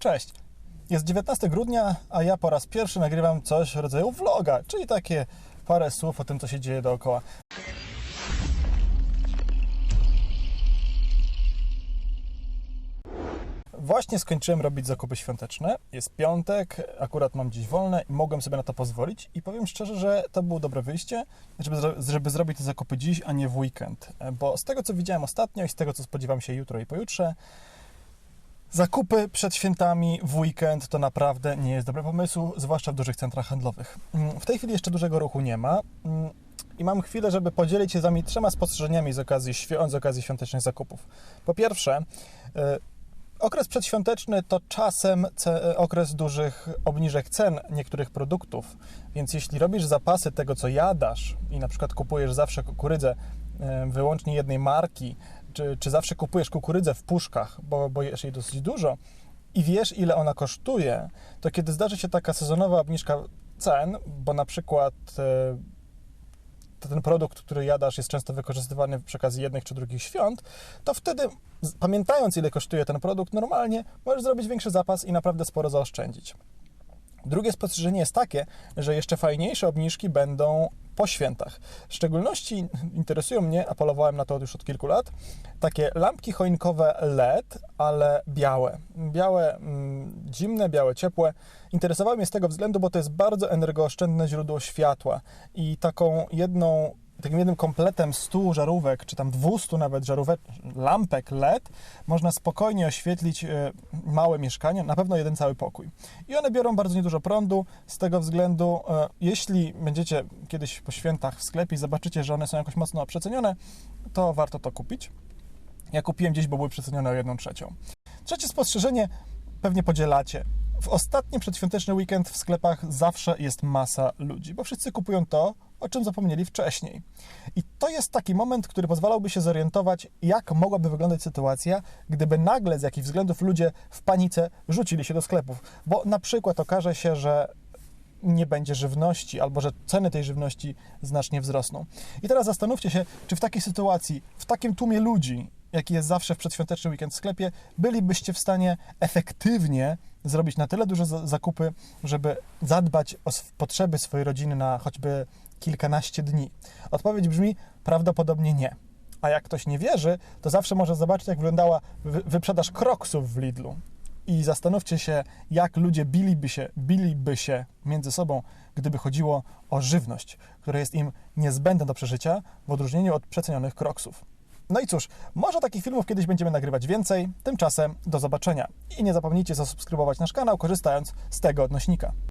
Cześć. Jest 19 grudnia, a ja po raz pierwszy nagrywam coś w rodzaju vloga, czyli takie parę słów o tym, co się dzieje dookoła. Właśnie skończyłem robić zakupy świąteczne. Jest piątek, akurat mam dziś wolne i mogłem sobie na to pozwolić. I powiem szczerze, że to było dobre wyjście, żeby, żeby zrobić te zakupy dziś, a nie w weekend. Bo z tego, co widziałem ostatnio i z tego, co spodziewam się jutro i pojutrze, Zakupy przed świętami w weekend to naprawdę nie jest dobry pomysł, zwłaszcza w dużych centrach handlowych. Mm, W tej chwili jeszcze dużego ruchu nie ma mm, i mam chwilę, żeby podzielić się z Wami trzema spostrzeżeniami z okazji, świąt, z okazji świątecznych zakupów. Po pierwsze, y, okres przedświąteczny to czasem okres dużych obniżek cen niektórych produktów, więc jeśli robisz zapasy tego, co jadasz i na przykład kupujesz zawsze kukurydzę y, wyłącznie jednej marki, czy, czy zawsze kupujesz kukurydzę w puszkach, bo, bo jesz jej dosyć dużo i wiesz, ile ona kosztuje, to kiedy zdarzy się taka sezonowa obniżka cen, bo na przykład e, ten produkt, który jadasz, jest często wykorzystywany przy okazji jednych czy drugich świąt, to wtedy, pamiętając, ile kosztuje ten produkt, normalnie możesz zrobić większy zapas i naprawdę sporo zaoszczędzić. Drugie spostrzeżenie jest takie, że jeszcze fajniejsze obniżki będą po świętach. W szczególności interesują mnie, apelowałem na to już od kilku lat, takie lampki choinkowe LED, ale białe. Białe, mm, zimne, białe, ciepłe. Interesowały mnie z tego względu, bo to jest bardzo energooszczędne źródło światła i taką jedną takim jednym kompletem 100 żarówek, czy tam 200 nawet żarówek, lampek LED, można spokojnie oświetlić e, małe mieszkanie, na pewno jeden cały pokój. I one biorą bardzo niedużo prądu, z tego względu, e, jeśli będziecie kiedyś po świętach w sklepie i zobaczycie, że one są jakoś mocno przecenione, to warto to kupić. Ja kupiłem gdzieś, bo były przecenione o jedną trzecią. Trzecie spostrzeżenie pewnie podzielacie. W ostatni przedświąteczny weekend w sklepach zawsze jest masa ludzi, bo wszyscy kupują to, o czym zapomnieli wcześniej. I to jest taki moment, który pozwalałby się zorientować, jak mogłaby wyglądać sytuacja, gdyby nagle z jakichś względów ludzie w panice rzucili się do sklepów. Bo na przykład okaże się, że nie będzie żywności, albo że ceny tej żywności znacznie wzrosną. I teraz zastanówcie się, czy w takiej sytuacji, w takim tłumie ludzi, jaki jest zawsze w przedświąteczny weekend w sklepie, bylibyście w stanie efektywnie zrobić na tyle duże za- zakupy, żeby zadbać o potrzeby swojej rodziny na choćby kilkanaście dni? Odpowiedź brzmi prawdopodobnie nie. A jak ktoś nie wierzy, to zawsze może zobaczyć, jak wyglądała wy- wyprzedaż kroksów w Lidlu i zastanówcie się, jak ludzie biliby się, biliby się między sobą, gdyby chodziło o żywność, która jest im niezbędna do przeżycia, w odróżnieniu od przecenionych kroksów. No i cóż, może takich filmów kiedyś będziemy nagrywać więcej. Tymczasem do zobaczenia. I nie zapomnijcie zasubskrybować nasz kanał, korzystając z tego odnośnika.